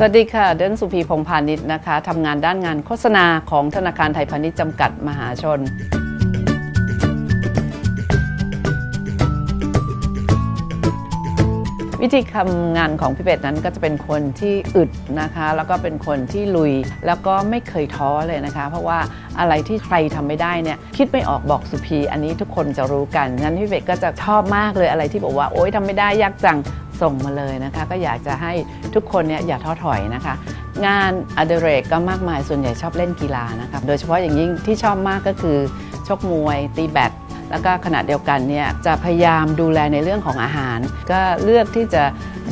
สวัสดีค่ะ เดินสุพีพงพาณิชย์นะคะทำงานด้านงานโฆษณาของธนาคารไทยพาณิชย์จำกัดมหาชน วิธีทำงานของพี่เป็ดนั้นก็จะเป็นคนที่อึดนะคะ แล้วก็เป็นคนที่ลุย แล้วก็ไม่เคยท้อเลยนะคะ เพราะว่าอะไรที่ใครทำไม่ได้เนี่ยคิดไม่ออกบอกสุพีอันนี้ทุกคนจะรู้กันงั้นพี่เป็ดก็จะชอบมากเลยอะไรที่บอกว่าโอ๊ยทำไม่ได้ยากจัง ส่งมาเลยนะคะก็อยากจะให้ทุกคนเนี่ยอย่าท้อถอยนะคะ งานอดิเรกก็มากมายส่วนใหญ่ชอบเล่นกีฬานะคะโดยเฉพาะอย่างยิ่งที่ชอบมากก็คือ ชกมวย ตีแบดแล้วก็ขณะเดียวกันเนี่ยจะพยายามดูแลในเรื่องของอาหาร ก็เลือกที่จะ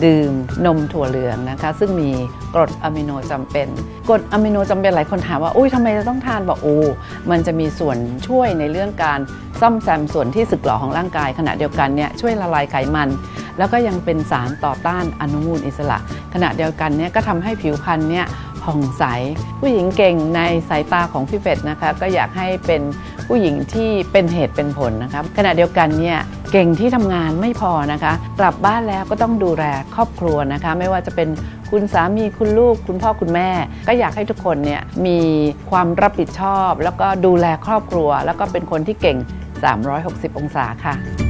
ดื่มนมถั่วเหลืองนะคะ ซึ่งมีกรดอะมิโนจำเป็นกรดอะมิโนจำเป็นหลายคนถามว่าอุ้ยทำไมจะต้องทานบอกโอ้มันจะมีส่วนช่วยในเรื่องการซ่อมแซมส่วนที่สึกหรอของร่างกาย ขณะเดียวกันเนี่ยช่วยละลายไขมัน แล้วก็ยังเป็นสารต่อต้านอนุมูลอิสระ ขณะเดียวกันเนี่ยก็ทำให้ผิวพรรณเนี่ยผ่องใส ผู้หญิงเก่งในสายตาของพี่เป็ดนะคะ ก็อยากให้เป็นผู้หญิงที่เป็นเหตุเป็นผลนะครับขณะเดียวกันเนี่ยเก่งที่ทำงานไม่พอนะคะ กลับบ้านแล้วก็ต้องดูแลครอบครัวนะคะ ไม่ว่าจะเป็นคุณสามีคุณลูก คุณพ่อคุณแม่ ก็อยากให้ทุกคนเนี่ยมีความรับผิดชอบ แล้วก็ดูแลครอบครัว แล้วก็เป็นคนที่เก่ง 360 องศาค่ะ